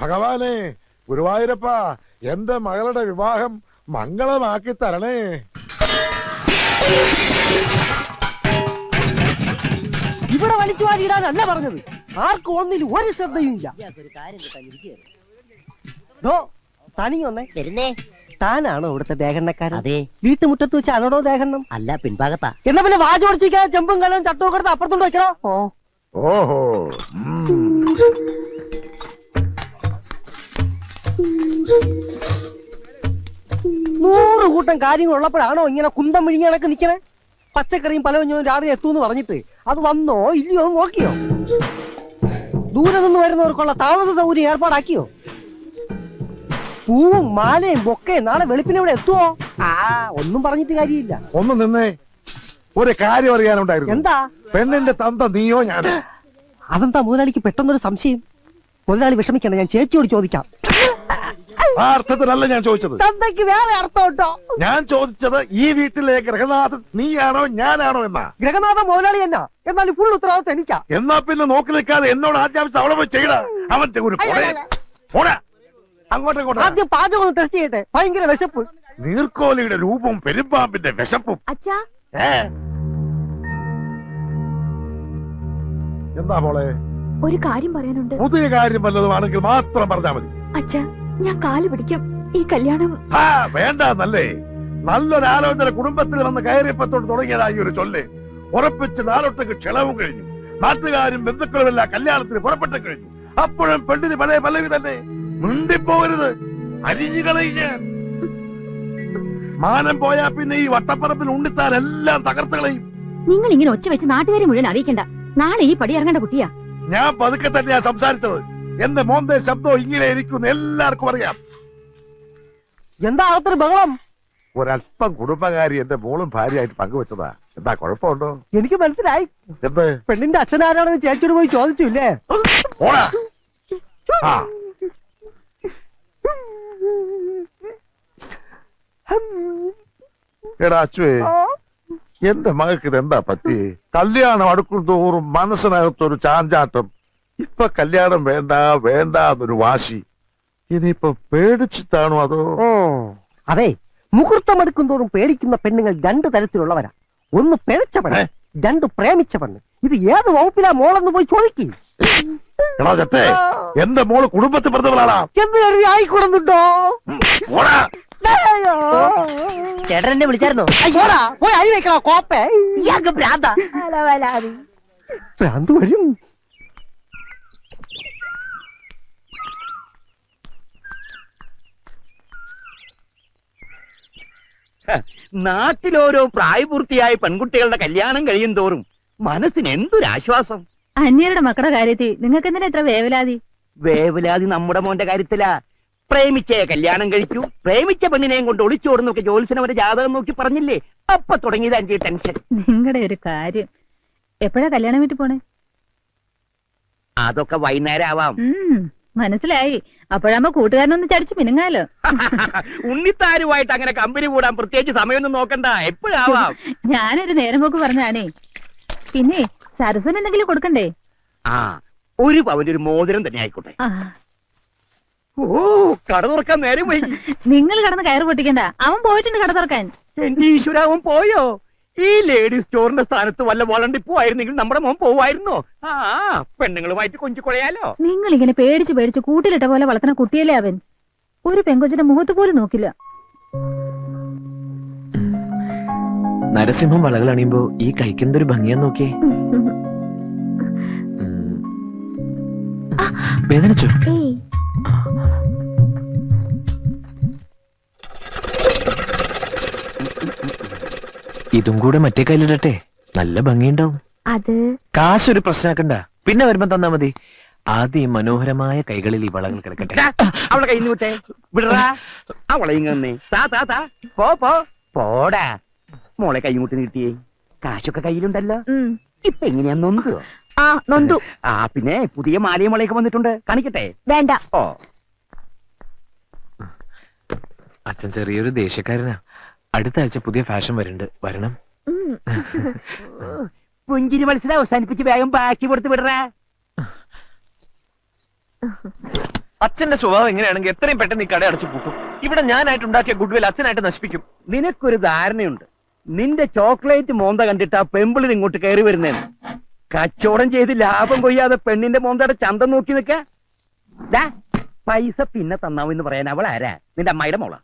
ഭഗവാനെ ഗുരുവായൂരപ്പ എന്റെ മകളുടെ വിവാഹം മംഗളമാക്കി തരണേ. ഇവിടെ വലിച്ചു വാരിയിടാനല്ല പറഞ്ഞത്. ആർക്കും ഒന്നിൽ ഒരു ശ്രദ്ധയും ഇല്ല വരുന്നേ. താനാണോ ഇവിടുത്തെ ദേഹണ്ണക്കാരൻ? അതെ. വീട്ടുമുറ്റത്ത് വെച്ചാണോ ദേഹണ്ണം? അല്ല പിൻഭാഗത്താ. എന്നാ പിന്നെ വാചോടിച്ചിരിക്കാതെ ചെമ്പും കലവും ചട്ടവും കൊടുത്ത് അപ്പുറത്തോട്ട് വെക്കണോ? ഓ ഓഹോ കൂട്ടം കാര്യങ്ങൾ ഉള്ളപ്പോഴാണോ ഇങ്ങനെ കുന്തം വിഴിഞ്ഞ കണക്ക് നിക്കണേ പച്ചക്കറിയും പലവഞ്ഞവും രാവിലെ എത്തൂന്ന് പറഞ്ഞിട്ട് അത് വന്നോ ഇല്ലയോ നോക്കിയോ? ദൂരെ നിന്ന് വരുന്നവർക്കുള്ള താമസ സൗകര്യം ഏർപ്പാടാക്കിയോ? പൂവും മാലയും ബൊക്കയും നാളെ വെളുപ്പിന് ഇവിടെ എത്തുവോ? ആ ഒന്നും പറഞ്ഞിട്ട് കാര്യമില്ല. ഒന്ന് നിന്നേ. ഒരു കാര്യം അറിയാനുണ്ടായിരുന്നു. എന്താ? പെണ്ണിന്റെ തന്ത നീയോ ഞാൻ അതെന്താ മുതലാളിക്ക് പെട്ടെന്നൊരു സംശയം? മുതലാളി വിഷമിക്കണ്ട ഞാൻ ചേച്ചിയോട് ചോദിക്കാം. ആ അർത്ഥത്തിലല്ല ഞാൻ ചോദിച്ചത്. തന്തയ്ക്ക് വേറെ അർത്ഥം ഉണ്ടോ ഞാൻ ചോദിച്ചത് ഈ വീട്ടിലെ ഗ്രഹനാഥൻ നീയാണോ ഞാനാണോ എന്നാ? ഗ്രഹനാഥ മുതലാളി എന്നാ? എന്നാൽ ഫുൾ ഉത്തരവാദിത്വം എനിക്കാ. എന്നാ പിന്നെ നോക്കി നിൽക്കാതെ എന്നോട് ആദ്യാവശ്യം അവളെ പോയി ചെയ്ത അവൻ ഒരു. പോടാ. അങ്ങോട്ടും ആദ്യം പാചകം ഒന്ന് ടെസ്റ്റ് ചെയ്യട്ടെ. ഭയങ്കര വിശപ്പ്. നീർക്കോലിയുടെ രൂപം പെരുമ്പാമ്പിന്റെ വിശപ്പും. അച്ഛാ. ഏ? എന്താ മോളെ? ഒരു കാര്യം പറയാനുണ്ട്. പുതിയ കാര്യം വല്ലതുമാണെങ്കിൽ മാത്രം പറഞ്ഞാൽ മതി. അച്ഛാ ഞാൻ കാൽ പിടിക്കും. ഈ കല്യാണം വേണ്ട നല്ലേ. നല്ലൊരു ആലോചന കുടുംബത്തിൽ വന്ന് കയറിയപ്പത്തോട് തുടങ്ങിയതായി ഒരു ചൊല്ല്. ഉറപ്പിച്ച് നാലൊട്ടക്ക് ക്ഷണവും കഴിഞ്ഞു. നാട്ടുകാരും ബന്ധുക്കളും എല്ലാം കല്യാണത്തിന് പുറപ്പെട്ടു കഴിഞ്ഞു. അപ്പോഴും പെണ്ണിന് പല പല്ലവി തന്നെ. മുണ്ടിപ്പോരുത്. അരിഞ്ഞു കളയുക മാനം പോയാ പിന്നെ ഈ വട്ടപ്പറപ്പിൽ ഉണ്ണിത്താൻ എല്ലാം തകർത്ത് കളയും നിങ്ങൾ ഇങ്ങനെ ഒച്ച വെച്ച് നാട്ടുകാരെ മുഴുവൻ അറിയിക്കണ്ട. നാളെ ഈ പടി ഇറങ്ങേണ്ട കുട്ടിയാ. ഞാൻ പതുക്കെ തന്നെയാ സംസാരിച്ചത്. എന്റെ മോന്റെ ശബ്ദം ഇങ്ങനെ ഇരിക്കുന്നു. എല്ലാവർക്കും അറിയാം. എന്താ അകത്തൊരു ബഹളം? ഒരല്പം കുടുംബകാരി എന്റെ മോളും ഭാര്യയായിട്ട് പങ്കുവെച്ചതാ. എന്താ കുഴപ്പമുണ്ടോ? എനിക്ക് മനസ്സിലായി. എന്ത്? പെണ്ണിന്റെ അച്ഛനാരാണെന്ന് ചേച്ചിയോട് പോയി ചോദിച്ചു ഇല്ലേ പോടാ ആ. എടാ അച്ചുവേ എന്റെ മകൾക്ക് ഇത് എന്താ പറ്റി? കല്യാണം അടുക്കും തോറും മനസ്സിനകത്തൊരു ചാഞ്ചാട്ടം. ഇപ്പൊ കല്യാണം വേണ്ട വേണ്ട എന്നൊരു വാശി. ഇനിയിപ്പൊ പേടിച്ചിട്ടാണോ അതോ? അതെ മുഹൂർത്തം എടുക്കും തോറും പേടിക്കുന്ന പെണ്ണുങ്ങൾ രണ്ട് തരത്തിലുള്ളവരാ. ഒന്ന് പിഴച്ച പെണ്ണ് രണ്ട് പ്രേമിച്ച പെണ്ണ് ഇത് ഏത് വകുപ്പിലാ മോളെന്ന് പോയി ചോദിക്കും. എന്റെ മോൾ കുടുംബത്തിൽ പറഞ്ഞവളാടാ എന്ത് കരുതി ആയിക്കൊടുന്നുണ്ടോ ചേട്ടൻ എന്നെ വിളിച്ചായിരുന്നോ? പോയി അരി വെക്കണോ കോപ്പേ? ഭ്രാന്താ ഭ്രാന്ത് വരും. നാട്ടിലോരോ പ്രായപൂർത്തിയായ പെൺകുട്ടികളുടെ കല്യാണം കഴിയും തോറും മനസ്സിന് എന്തൊരാശ്വാസം? അന്യരുടെ മക്കളുടെ കാര്യത്തിൽ നിങ്ങൾക്ക് എന്തിനാ എത്ര വേവലാതി? വേവലാതി നമ്മുടെ മോന്റെ കാര്യത്തിലാ. പ്രേമിച്ചേ കല്യാണം കഴിച്ചു. പ്രേമിച്ച പെണ്ണിനെയും കൊണ്ട് ഒളിച്ചോടുന്നൊക്കെ ജോത്സ്യനവരെ ജാതകം നോക്കി പറഞ്ഞില്ലേ? അപ്പൊ തുടങ്ങിയത് എന്റെ ടെൻഷൻ. നിങ്ങളുടെ ഒരു കാര്യം. എപ്പോഴാ കല്യാണം വീട്ടിൽ പോണേ? അതൊക്കെ വൈകുന്നേരം ആവാം. മനസ്സിലായി. അപ്പോഴാകുമ്പോ കൂട്ടുകാരനൊന്ന് ചടിച്ചു മിനുങ്ങാലോ. ഉണ്ണിത്താരുമായിട്ട് അങ്ങനെ കമ്പനി കൂടാൻ പ്രത്യേകിച്ച് സമയമൊന്നും നോക്കണ്ട. എപ്പോഴാവാം? ഞാനൊരു നേരം പോക്ക് പറഞ്ഞാണേ. പിന്നെ സരസൻ എന്തെങ്കിലും കൊടുക്കണ്ടേ? ആ ഒരു പവന്റെ ഒരു മോതിരം തന്നെ ആയിക്കോട്ടെ. ഓ കട തുറക്കാൻ നേരം പോയി നിങ്ങൾ കടന്ന് കയറ് പൊട്ടിക്കണ്ട. അവൻ പോയിട്ടുണ്ട് കട തുറക്കാൻ. എന്റെ ഈശ്വരാവൻ പോയോ? ഈ ലേഡി സ്റ്റോറിന്റെ സ്ഥാനത്ത് വല്ല വളണ്ടി ആയിരുന്നെങ്കിൽ നമ്മുടെ മോൻ പോവായിരുന്നോ ആ പെണ്ണുങ്ങളുമായിട്ട് കൊഞ്ചു കുഴയാലോ നിങ്ങൾ ഇങ്ങനെ പേടിച്ച് പേടിച്ച് കൂട്ടിലിട്ട പോലെ വളർത്തുന്ന കുട്ടിയല്ലേ അവൻ? ഒരു പെങ്കൊച്ചിന്റെ മുഖത്ത് പോലും നോക്കില്ല. നരസിംഹം വളകൾ അണിയുമ്പോ ഈ കഴിക്കുന്നതൊരു ഭംഗിയാ നോക്കിയേ. വേദനിച്ചോ? ഏയ് ഇതും കൂടെ മറ്റേ കയ്യിലിടട്ടെ. നല്ല ഭംഗിയുണ്ടാവും. അത്? കാശൊരു പ്രശ്നമാക്കണ്ട. പിന്നെ വരുമ്പോ തന്നാ മതി. ആദ്യം ഈ മനോഹരമായ കൈകളിൽ ഈ വളകൾ കിടക്കട്ടെ. അവളെ കയ്യിൽ നിന്ന് വിട്ടെ. വിടറാ. അവളെ ഇങ്ങനെ താ താ താ പോ പോ. പോടാ. മോളെ കൈമുട്ടി നീട്ടിയേ. കാശൊക്കെ കയ്യിലുണ്ടല്ലോ. ഇപ്പൊ എങ്ങനെയാ നൊന്നുകോ ആ നൊന്തു. ആ പിന്നെ പുതിയ മാലയും വളയൊക്കെ വന്നിട്ടുണ്ട്. കാണിക്കട്ടെ? വേണ്ട. ഓ. അച്ഛൻ ചെറിയൊരു ദേഷ്യക്കാരനാ. അടുത്ത ആഴ്ച പുതിയ ഫാഷൻ വരുന്നുണ്ട്. വരണം. പുഞ്ചിരി മത്സരം അവസാനിപ്പിച്ച് വേഗം ബാക്കി കൊടുത്ത് വിടറാ. അച്ഛന്റെ സ്വഭാവം എങ്ങനെയാണെങ്കിൽ എത്രയും പെട്ടെന്ന് ഈ കട അടച്ചു പൂട്ടും ഇവിടെ ഞാനായിട്ട് ഉണ്ടാക്കിയ ഗുഡ്വിൽ അച്ഛനായിട്ട് നശിപ്പിക്കും. നിനക്കൊരു ധാരണയുണ്ട്. നിന്റെ ചോക്ലേറ്റ് മോന്ത കണ്ടിട്ട് ആ പെമ്പിളിന് ഇങ്ങോട്ട് കയറി വരുന്നേന്ന്. കച്ചവടം ചെയ്ത് ലാഭം കൊയ്യാതെ പെണ്ണിന്റെ മോന്തയുടെ ചന്തം നോക്കി നിക്ക പൈസ പിന്നെ തന്നാവെന്ന് പറയാൻ അവൾ ആരാ നിന്റെ അമ്മായിയുടെ മോള.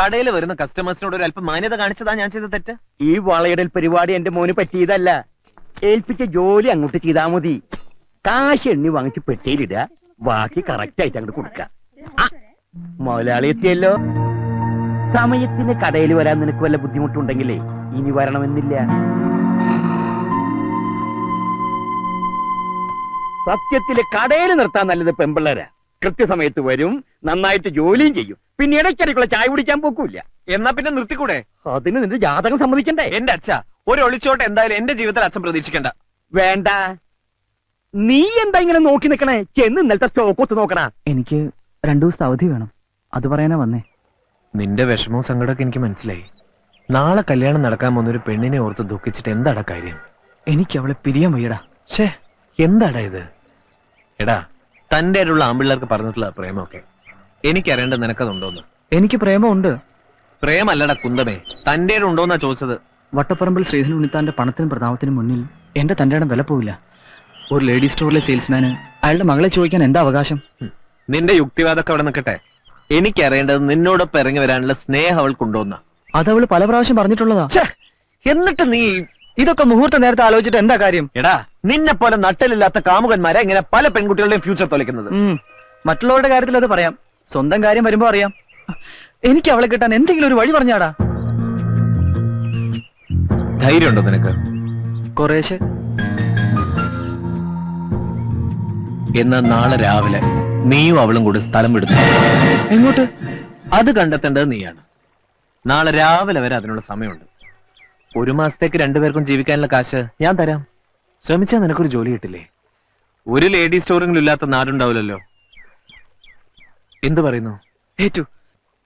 കടയിൽ വരുന്ന കസ്റ്റമേഴ്സിനോട് ഒരു അല്പം മാന്യത കാണിച്ചതാ ഞാൻ ചെയ്ത തെറ്റ്? ഈ വളയിടൽ പരിപാടി എന്റെ മോന് പറ്റിയതല്ല. ഏൽപ്പിച്ച ജോലി അങ്ങോട്ട് ചെയ്താ മതി. കാശ് എണ്ണി വാങ്ങിച്ച് പെട്ടിയിലിടുക ബാക്കി കറക്റ്റ് ആയിട്ട് അങ്ങോട്ട് കൊടുക്ക. മുതലാളി എത്തിയല്ലോ. സമയത്തിന് കടയിൽ വരാൻ നിനക്ക് വല്ല ബുദ്ധിമുട്ടുണ്ടെങ്കിലേ ഇനി വരണമെന്നില്ല. സത്യത്തിൽ കടയിൽ നിർത്താൻ നല്ലത് പെമ്പിള്ളേരാ. കൃത്യസമയത്ത് വരും നന്നായിട്ട് ജോലിയും ചെയ്യും. പിന്നെ ഇടയ്ക്കിടയ്ക്കുള്ള ചായ കുടിക്കാൻ പോക്കൂല എന്നാ പിന്നെ നിർത്തിക്കൂടെ? അതിന് നിന്റെ ജാതകം സമ്മതിക്കണ്ടേ? എന്റെ അച്ഛ ഒരു ഒളിച്ചോട്ട് എന്തായാലും എന്റെ ജീവിതത്തിൽ അച്ഛൻ പ്രതീക്ഷിക്കണ്ട. വേണ്ട. നീ എന്താ ഇങ്ങനെ നോക്കി നിക്കണേ? ചെന്ന് ഇന്നലത്തെ സ്റ്റോക്ക് ഒത്തു നോക്കണ എനിക്ക് രണ്ടു ദിവസത്തെ അവധി വേണം. അത് പറയാനാ വന്നേ. നിന്റെ വിഷമവും സങ്കടമൊക്കെ എനിക്ക് മനസ്സിലായി. നാളെ കല്യാണം നടക്കാൻ പോകുന്ന ഒരു പെണ്ണിനെ ഓർത്ത് ദുഃഖിച്ചിട്ട് എന്താടാ കാര്യം? എനിക്ക് അവളെ പിരിയാൻ വയ്യടാ. ഷേ എന്താടാ ഇത്? എടാ തന്റെ ആയിട്ടുള്ള ആമ്പിള്ളേർക്ക് പറഞ്ഞിട്ടുള്ള പ്രേമമൊക്കെ. എനിക്കറിയേണ്ടത് നിനക്കതുണ്ടോന്ന്? എനിക്ക് പ്രേമമുണ്ട്. പ്രേമല്ലട കുന്തമേ. തന്റെ ഉണ്ടോന്നാ ചോദിച്ചത്. വട്ടപ്പറമ്പിൽ ശ്രീധരൻ ഉണ്ണിത്താന്റെ പണത്തിനും പ്രതാപത്തിനും മുന്നിൽ എന്റെ തന്റെ വില പോവില്ല. ഒരു ലേഡി സ്റ്റോറിലെ സെയിൽസ്മാന് അയാളുടെ മകളെ ചോദിക്കാൻ എന്താ അവകാശം? നിന്റെ യുക്തിവാദമൊക്കെ അവിടെ നിൽക്കട്ടെ. എനിക്കറിയേണ്ടത് നിന്നോടൊപ്പം ഇറങ്ങി വരാനുള്ള സ്നേഹം അവൾക്കുണ്ടോന്ന. അത് അവൾ പല പ്രാവശ്യം പറഞ്ഞിട്ടുള്ളതാ. എന്നിട്ട് നീ ഇതൊക്കെ മുഹൂർത്ത നേരത്തെ ആലോചിച്ചിട്ട് എന്താ കാര്യം? എടാ നിന്നെ പോലെ നട്ടലില്ലാത്ത കാമുകന്മാരെ ഇങ്ങനെ പല പെൺകുട്ടികളുടെയും ഫ്യൂച്ചർ തൊലക്കുന്നത് മറ്റുള്ളവരുടെ കാര്യത്തിൽ അത് പറയാം. സ്വന്തം കാര്യം വരുമ്പോ അറിയാം. എനിക്ക് അവളെ കിട്ടാൻ എന്തെങ്കിലും ഒരു വഴി പറഞ്ഞാടാ. ധൈര്യമുണ്ടോ നിനക്ക്? കുറേശ്ശെ. എന്നാ നാളെ രാവിലെ നീയും അവളും കൂടെ സ്ഥലം വിടുന്നു. എങ്ങോട്ട്? അത് കണ്ടെത്തേണ്ടത് നീയാണ്. നാളെ രാവിലെ വരെ അതിനുള്ള സമയമുണ്ട്. ഒരു മാസത്തേക്ക് രണ്ടുപേർക്കും ജീവിക്കാനുള്ള കാശ് ഞാൻ തരാം. ശ്രമിച്ചാൽ നിനക്കൊരു ജോലി കിട്ടില്ലേ? ഒരു ലേഡി സ്റ്റോറിംഗിലും ഇല്ലാത്ത നാടുണ്ടാവില്ലല്ലോ. എന്തു പറയുന്നു? ഏറ്റു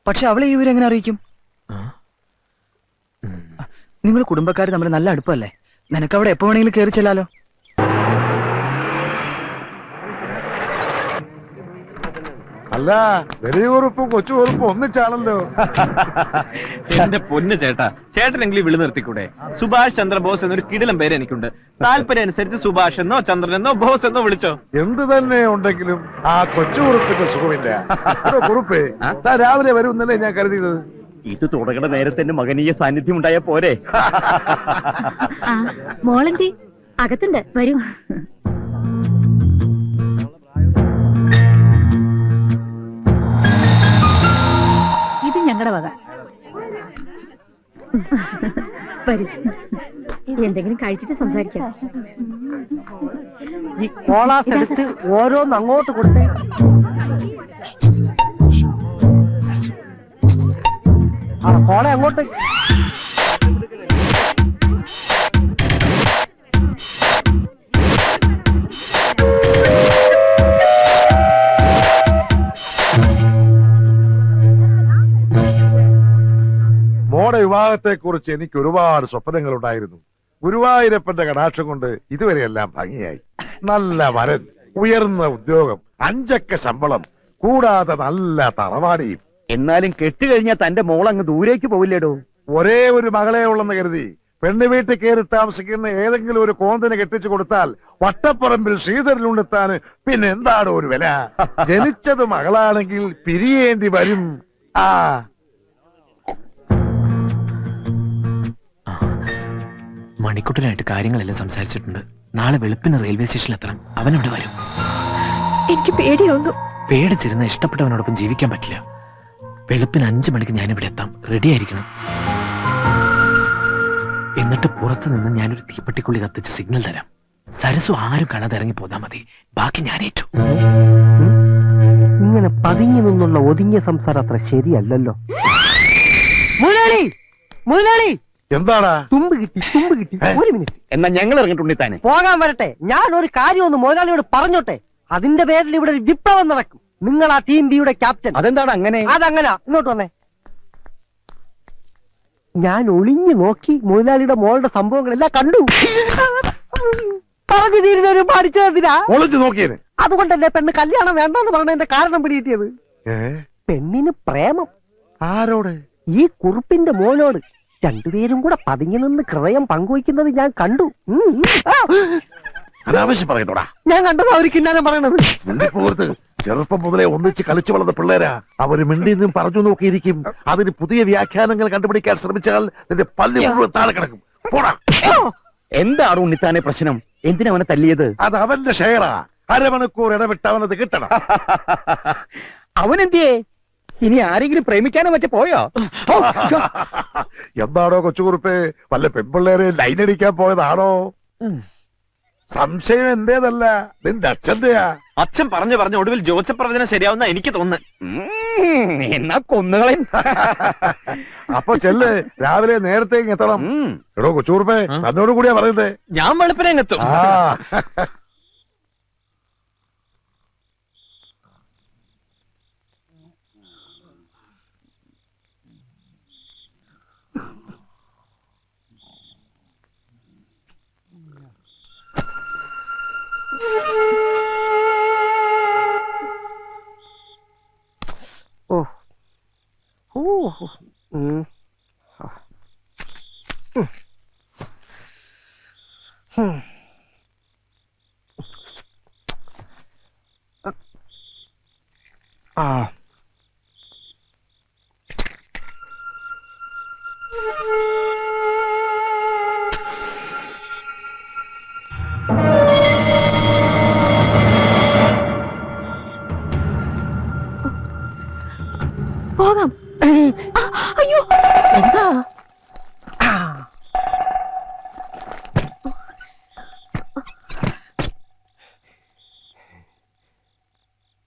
പക്ഷെ അവളെ ഈ വിവരം എങ്ങനെ അറിയിക്കും. നിങ്ങൾ കുടുംബക്കാർ തമ്മിൽ നല്ല അടുപ്പല്ലേ നിനക്ക് അവിടെ എപ്പോ വേണമെങ്കിലും കയറി ചെല്ലാലോ? അല്ല വലിയ കുറുപ്പും കൊച്ചു കുറുപ്പും ഒന്നിച്ചാണല്ലോ. എന്റെ പൊന്ന് ചേട്ടാ ചേട്ടനെങ്കിലും വിളി നിർത്തിക്കൂടെ? സുഭാഷ് ചന്ദ്രബോസ് എന്നൊരു കിടിലം പേര് എനിക്കുണ്ട്. താല്പര്യം അനുസരിച്ച് സുഭാഷ് എന്നോ ചന്ദ്രൻ എന്നോ ബോസ് എന്നോ വിളിച്ചോ. എന്ത് തന്നെ ഉണ്ടെങ്കിലും ആ കൊച്ചു കുറുപ്പിന്റെ സുഖമില്ല. കുറുപ്പേ താൻ രാവിലെ വരുമെന്നല്ലേ ഞാൻ കരുതിയത്. ഇത് തുടങ്ങണ നേരത്തെ എന്റെ മകനീയ സാന്നിധ്യം ഉണ്ടായ പോരെ. മോളെന്തി? അകത്തുണ്ട് വരൂ. വരൂ. എന്തെങ്കിലും കഴിച്ചിട്ട് സംസാരിക്കാം. ഈ കോളാസ് എടുത്ത് ഓരോന്ന് അങ്ങോട്ട് കൊടുത്തേ. ആ കോളെ അങ്ങോട്ട്. മോടെ വിവാഹത്തെ കുറിച്ച് എനിക്ക് ഒരുപാട് സ്വപ്നങ്ങൾ ഉണ്ടായിരുന്നു ഗുരുവായൂരപ്പന്റെ കടാക്ഷം കൊണ്ട് ഇതുവരെയെല്ലാം ഭംഗിയായി. നല്ല വരൻ ഉയർന്ന ഉദ്യോഗം അഞ്ചക്ക ശമ്പളം കൂടാതെ നല്ല തറവാടിയും. എന്നാലും കെട്ടുകഴിഞ്ഞാൽ തന്റെ മോൾ അങ്ങ് ദൂരേക്ക് പോവില്ലേടോ? ഒരേ ഒരു മകളെ ഉള്ളെന്ന് കരുതി. പെണ്ണു വീട്ടിൽ കയറി താമസിക്കുന്ന ഏതെങ്കിലും ഒരു കോന്തിന് കെട്ടിച്ചു കൊടുത്താൽ വട്ടപ്പറമ്പിൽ ശ്രീധരനുണ്ടെത്താൻ പിന്നെ എന്താണ് ഒരു വില? ജനിച്ചത് മകളാണെങ്കിൽ പിരിയേണ്ടി വരും. ആ മണിക്കുട്ടനായിട്ട് കാര്യങ്ങളെല്ലാം സംസാരിച്ചിട്ടുണ്ട്. നാളെ വെളുപ്പിന് റെയിൽവേ സ്റ്റേഷനിൽ എത്തണം. അവൻ അവിടെ വരും. എനിക്ക് പേടിയൊന്നും പേടിച്ചിരുന്ന ഇഷ്ടപ്പെട്ടവനോടൊപ്പം ജീവിക്കാൻ പറ്റില്ല. വെളുപ്പിന് അഞ്ചു മണിക്ക് ഞാനിവിടെ എത്താം. റെഡി ആയിരിക്കണം. എന്നിട്ട് പുറത്തു നിന്ന് ഞാനൊരു തീപ്പെട്ടിക്കുള്ളി കത്തിച്ച് സിഗ്നൽ തരാം. സരസു ആരും കാണാതെ ഇറങ്ങി പോതാ മതി. ബാക്കി ഞാൻ ഏറ്റു ഇങ്ങനെ പതിഞ്ഞു നിന്നുള്ള ഒതുങ്ങിയ സംസാരം അത്ര ശരിയല്ലല്ലോ. മുതലാളി! മുതലാളി! എന്താടാ? തുമ്പ് കിട്ടി തുമ്പ് കിട്ടി. ഒരു മിനിറ്റ്. എന്നാ ഞങ്ങൾ ഇറങ്ങിട്ടുണ്ണിത്താനെ പോകാൻ വരട്ടെ. ഞാൻ ഒരു കാര്യം ഒന്ന് മുതലാളിയോട് പറഞ്ഞോട്ടെ? അതിന്റെ പേരിൽ ഇവിടെ ഒരു വിപ്ലവം നടക്കും. നിങ്ങൾ ആ ടീം ബിയുടെ ക്യാപ്റ്റൻ. അതെന്താണ് അങ്ങനെ? അതങ്ങനെ. ഇങ്ങോട്ട് വന്നേ. ഞാൻ ഒളിഞ്ഞു നോക്കി മുതലാളിയുടെ മോളുടെ സംഭവങ്ങളെല്ലാം കണ്ടു. പറഞ്ഞു തീരുന്നവരും പഠിച്ചതിനാ ഒളിച്ചു നോക്കിയേന് അതുകൊണ്ടല്ലേ പെണ്ണ് കല്യാണം വേണ്ടെന്ന് പറഞ്ഞതിന്റെ കാരണം പിടികിട്ടിയത്? പെണ്ണിന് പ്രേമം. ആരോട്? ഈ കുറുപ്പിന്റെ മോനോട്. രണ്ടുപേരും കൂടെ പതിങ്ങി നിന്ന് ഹൃദയം പങ്കുവയ്ക്കുന്നത് ഞാൻ കണ്ടു. അനാവശ്യം പറയുന്നോടാ. ഞാൻ കണ്ടത് ഒരു കിന്നാരം പറയണത്. ചെറുപ്പം മുതലേ ഒന്നിച്ച് കളിച്ചു വളർന്ന പിള്ളേരാ. അവർ മിണ്ടി നിന്നും പറഞ്ഞു നോക്കിയിരിക്കും. അതിന് പുതിയ വ്യാഖ്യാനങ്ങൾ കണ്ടുപിടിക്കാൻ ശ്രമിച്ചാൽ നിന്റെ പല്ലി മുഴുവൻ താഴെ കിടക്കും. പോടാ. എന്താണ് ഉണ്ണിത്താനെ പ്രശ്നം? എന്തിനാ അവനെ തല്ലിയത്? അത് അവന്റെ ഷെയറാ. അരമണിക്കൂർ ഇടവിട്ട് അവനത് കിട്ടണം. അവനെന്തിയേ? ഇനി ആരെങ്കിലും പ്രേമിക്കാനോ മറ്റേ പോയോ? എന്താണോ കൊച്ചുകുറുപ്പേ? വല്ല പെൺപിള്ളേരെ ലൈൻ അടിക്കാൻ പോയതാണോ? സംശയം എന്റേതല്ല നിന്റെ അച്ഛന്റെയാ. അച്ഛൻ പറഞ്ഞു പറഞ്ഞു ഒടുവിൽ ജോസഫ് പ്രവചനം ശരിയാവുന്ന എനിക്ക് തോന്നുന്നു. എന്നാ കൊന്നുകളെ. അപ്പൊ ചെല്ല് രാവിലെ നേരത്തെ എത്തണം. എടോ കൊച്ചുകുറുപ്പേ ആ? തന്നോട് കൂടിയാ പറയുന്നത് ഞാൻ വെളുപ്പിനെ എത്തും Hmm.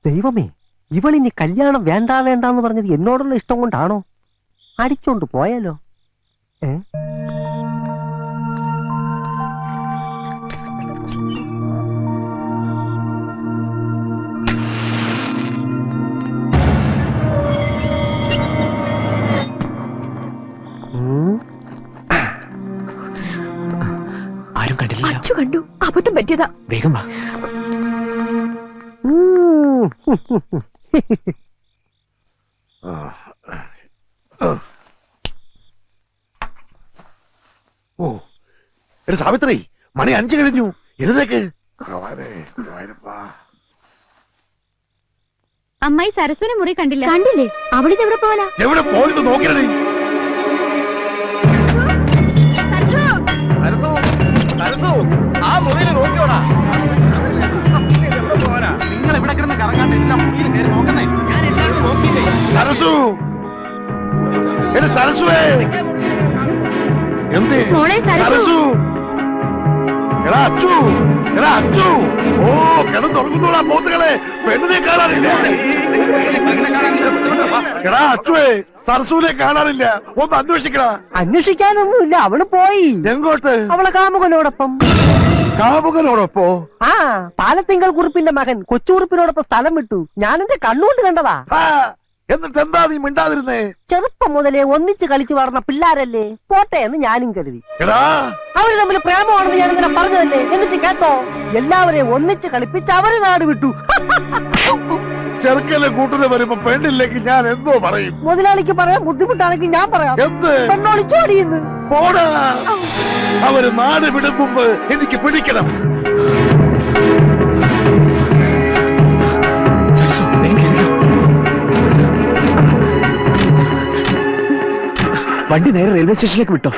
ദൈവമേ ഇവളിനി കല്യാണം വേണ്ട വേണ്ട എന്ന് പറഞ്ഞത് എന്നോടുള്ള ഇഷ്ടം കൊണ്ടാണോ? അടിച്ചോണ്ട് പോയാലോ? ഏ. ആരും കണ്ടില്ല അച്ചു കണ്ടു. അബദ്ധം പറ്റിയതാ. വേഗം വാ. ഓ എടാ സാവിത്രി മണി അഞ്ചു കഴിഞ്ഞു. എഴുതേക്ക്. അമ്മായി സരസ്വനെ മുറി കണ്ടില്ല. കണ്ടില്ലേ? അവിടെ എവിടെ പോവാനാ? എവിടെ പോയത് നോക്കിരടി ആ മുറിയിൽ നോക്കിയോടാ. കറങ്ങാണ്ട് എല്ലാം മുറിയിൽ കയറി നോക്കുന്നേ. ഞാൻ എല്ലാവരും നോക്കിയില്ലേ? സരസു. എടാ സരസുവേ. എന്ത്? മോളെ സരസു. സരസു. എടാ അച്ചു. എടാ അച്ചു. ഓ കിടന്നുറങ്ങുന്നോടാ പോത്തുകളെ. പെണ്ണിനെ കാണാനില്ല. എടാ അച്ചുവേ സരസുവിനെ കാണാനില്ല. ഒന്ന് അന്വേഷിക്കടാ. അന്വേഷിക്കാനൊന്നുമില്ല അവൾ പോയി. എങ്കോട്ട് അവളെ കാമുകനോടൊപ്പം. കാമുകനോടൊപ്പോ ആ പാലത്തിങ്കൽ കുറിപ്പിന്റെ മകൻ കൊച്ചുകുറിപ്പിനോടൊപ്പം സ്ഥലം വിട്ടു. ഞാൻ എന്റെ കണ്ണുകൊണ്ട് കണ്ടതാ. എന്നിട്ട് എന്താ നീ മിണ്ടാതിരുന്നേ? ചെറുപ്പം മുതലേ ഒന്നിച്ച് കളിച്ചു വളർന്ന പിള്ളാരല്ലേ? പോട്ടെ എന്ന് ഞാനും കരുതി. എടാ! അവർ തമ്മിൽ പ്രേമമാണെന്ന് ഞാൻ ഇന്നലെ പറഞ്ഞതല്ലേ? എന്നിട്ട് കേട്ടോ എല്ലാവരെയും ഒന്നിച്ച് കളിപ്പിച്ച് അവർ നാട് വിട്ടു. ചെറുക്കലെ കൂട്ടുന്ന വരുമ്പോ പെണ്ണില്ലെങ്കിൽ ഞാൻ എന്തോ പറയും? മുതലാളിക്ക് പറയാൻ ബുദ്ധിമുട്ടാണെങ്കിൽ ഞാൻ പറയാം. എന്ത്? പെണ്ണോളിച്ചോടിയെന്ന് പോടാ! അവർ നാട് വിടും മുമ്പ് എനിക്ക് പിടിക്കണം. വണ്ടി നേരെ റെയിൽവേ സ്റ്റേഷനിലേക്ക് വിട്ടോ?